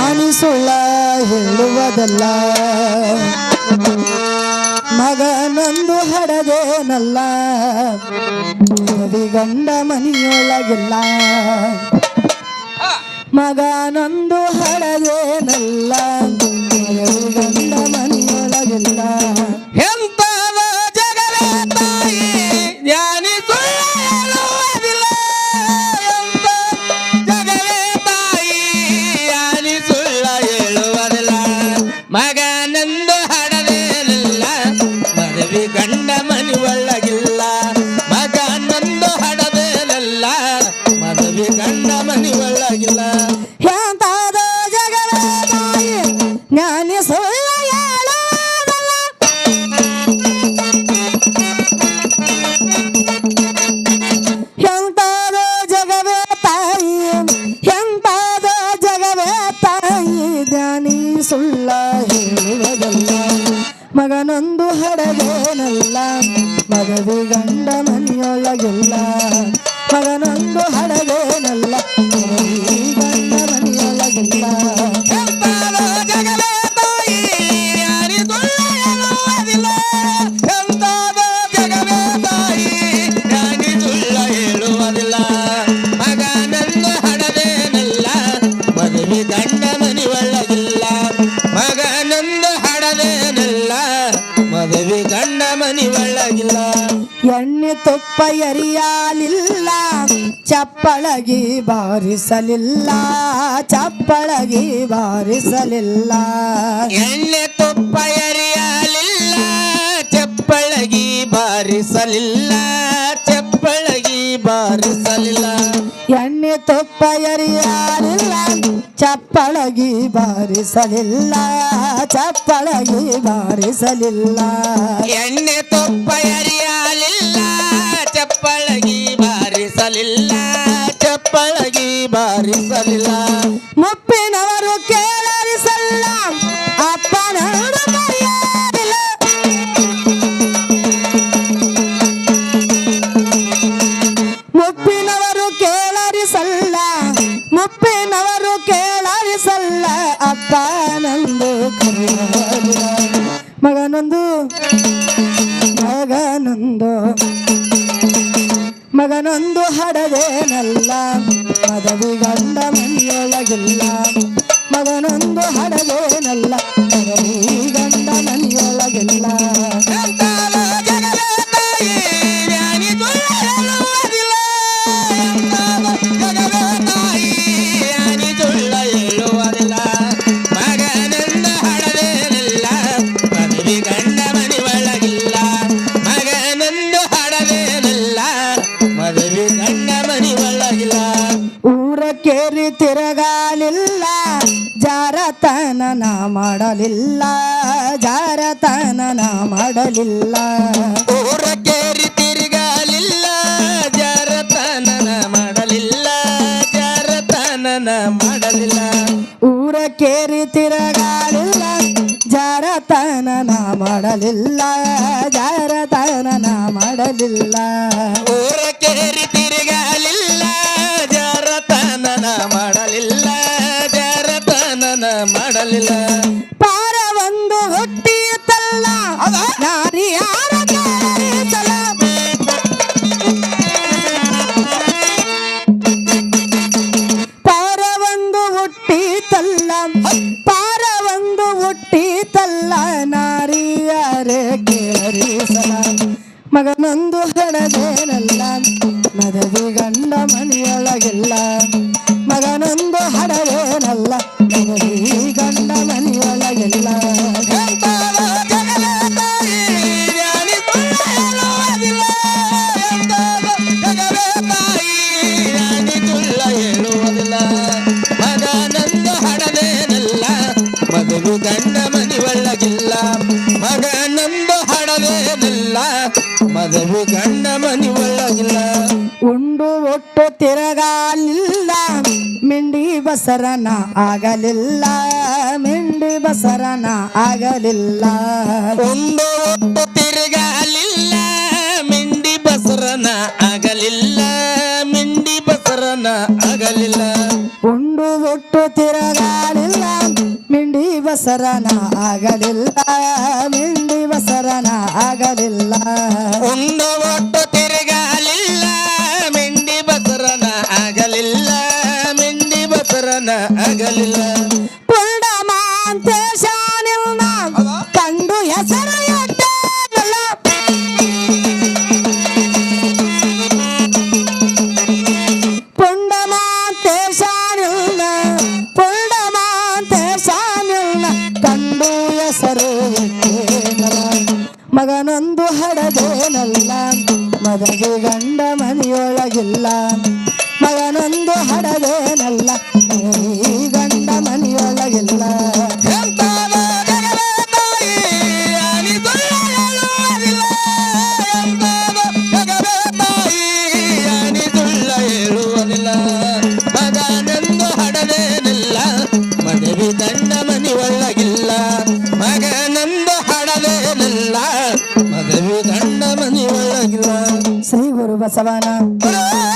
ಜ್ಞಾನಿ ಸುಳ್ಳ ಹೇಳುವುದಲ್ಲ. ಮಗನೊಂದು ಹಡದೇನಲ್ಲ ಗಂಡ ಮನೆಯೊಳಗಿಲ್ಲ. ಮಗನೊಂದು ಹಡದೇನಲ್ಲ ಮಗನೊಂದು ಹಡಗೇನಲ್ಲ ಮಗದಿ ಗಂಡ ಮನೆಯೊಳಗಿಲ್ಲ. ಮಗನೊಂದು ಹಡಗೇನಲ್ಲ ಗಂಡ ಮನೆಯೊಳಗಿಲ್ಲ. ಗಂಡ ಮನಿ ಒಳಗಿಲ್ಲ ಮಗನನ್ನು ಹಡದೇನಲ್ಲ ಮದುವೆ ಗಂಡ ಮನಿ ಒಳಗಿಲ್ಲ. ಎಣ್ಣೆ ತುಪ್ಪ ಎರಿಯಲಿಲ್ಲ. ಚಪ್ಪಳಗಿ ಬಾರಿಸಲಿಲ್ಲ. ಚಪ್ಪಳಗಿ ಬಾರಿಸಲಿಲ್ಲ. ಎಣ್ಣೆ ತುಪ್ಪ ಎರಿಯಲಿಲ್ಲ. ಚಪ್ಪಳಗಿ ಬಾರಿಸಲಿಲ್ಲ. ಚಪ್ಪಳಗಿ ಬಾರಿಸಲಿಲ್ಲ. ಎಣ್ಣೆ ತುಪ್ಪ ಯಾರಿಲ್ಲ. ಚಪ್ಪಳಗಿ ಬಾರಿಸಲಿಲ್ಲ. ಚಪ್ಪಳಗಿ ಬಾರಿಸಲಿಲ್ಲ. ಎಣ್ಣೆ ತೊಪ್ಪ ಎರಿಯಾಲಿಲ್ಲ ಚಪ್ಪಳಗಿ ಬಾರಿಸಲಿಲ್ಲ. ಚಪ್ಪಳಗಿ ಬಾರಿಸಲಿಲ್ಲ. ಮಗನೊಂದು ಮಗನೊಂದು. ಮಗನೊಂದು ಹಡದೇನಲ್ಲ ಮದವಿ ಗಂಡ ಮನೆಯೊಳಗಿಲ್ಲ. ತಿರಗಾಲಿಲ್ಲ ಜಾರತನ ನಾ ಮಾಡಲಿಲ್ಲ ಜಾರತನ ನಾ ಮಾಡಲಿಲ್ಲ. ಊರ ಕೇರಿ ತಿರುಗಲಿಲ್ಲ ಜಾರತನ ಮಾಡಲಿಲ್ಲ ಜಾರತನ ಮಾಡಲಿಲ್ಲ. ಊರ ಕೇರಿ ತಿರಗಾಲಿಲ್ಲ ಜಾರತನ ನಾ ಮಾಡಲಿಲ್ಲ ಜಾರತನ ನಾ ಮಾಡಲಿಲ್ಲ. ಊರ ಕೇರಿ ತಿರುಗಲಿಲ್ಲ ಮಾಡಲಿಲ್ಲ ಪಾರ ಒಂದು ಹುಟ್ಟಿತಲ್ಲ ನಾರಿ ಯಾರ ಕೇಳಿಸಲ ಪಾರ ಒಂದು ಹುಟ್ಟಿತಲ್ಲ ಪಾರ ಒಂದು ಹುಟ್ಟಿತಲ್ಲ ನಾರಿಯರೇ ಕೇಳರಿಸಲ ಮಗನೊಂದು ಹಡದೇನಲ್ಲ ಮದವಿ ಗಂಡ ಮನೆಯೊಳಗಿಲ್ಲ ಮಗನೊಂದು ಹಡದೇನಲ್ಲ ಮದುವೆ ಗಂಡ ಮನಿ ಒಳಗಿಲ್ಲ ಉಂಡು ಒಟ್ಟು ತಿರಗಾಲಿಲ್ಲ. ಮಿಂಡಿ ಬಸರನ ಆಗಲಿಲ್ಲ. ಮಿಂಡಿ ಬಸರನ ಆಗಲಿಲ್ಲ. ಉಂಡು ಒಟ್ಟು ತಿರುಗಾಲಿಲ್ಲ. ಮಿಂಡಿ ಬಸರನ ಆಗಲಿಲ್ಲ. ಮಿಂಡಿ ಬಸರನ ಆಗಲಿಲ್ಲ. ಉಂಡು ಉಂಡು ಒಟ್ಟು ತಿರಗಾಲಿಲ್ಲ. ಮಿಂಡಿ ಬಸರನ ಆಗಲಿಲ್ಲ. ಮಿಂಡಿ ಬಸರನ ಆಗಲಿಲ್ಲ ಒಂದು ಒಟ್ಟು ತಿರುಗಲಿಲ್ಲ. ಮಿಂಡಿ ಬಸರನ ಆಗಲಿಲ್ಲ ಮಿಂಡಿ ಬಸರನ ಆಗಲಿಲ್ಲ ಮದಗೆ ಗಂಡ ಮನೆಯೊಳಗಿಲ್ಲ. ಮಗನೊಂದು ಹಡದೇನಲ್ಲ ಮಗನಿಗೆ ಗಂಡ ಮನೆಯೊಳಗಿಲ್ಲ. ಮದುವೆ ದಂಡ ಮನಿ ಒಳಗಿಲ್ಲ ಮಗನಂದು ಹಡದೇನಿಲ್ಲ ಮದುವೆ ದಂಡ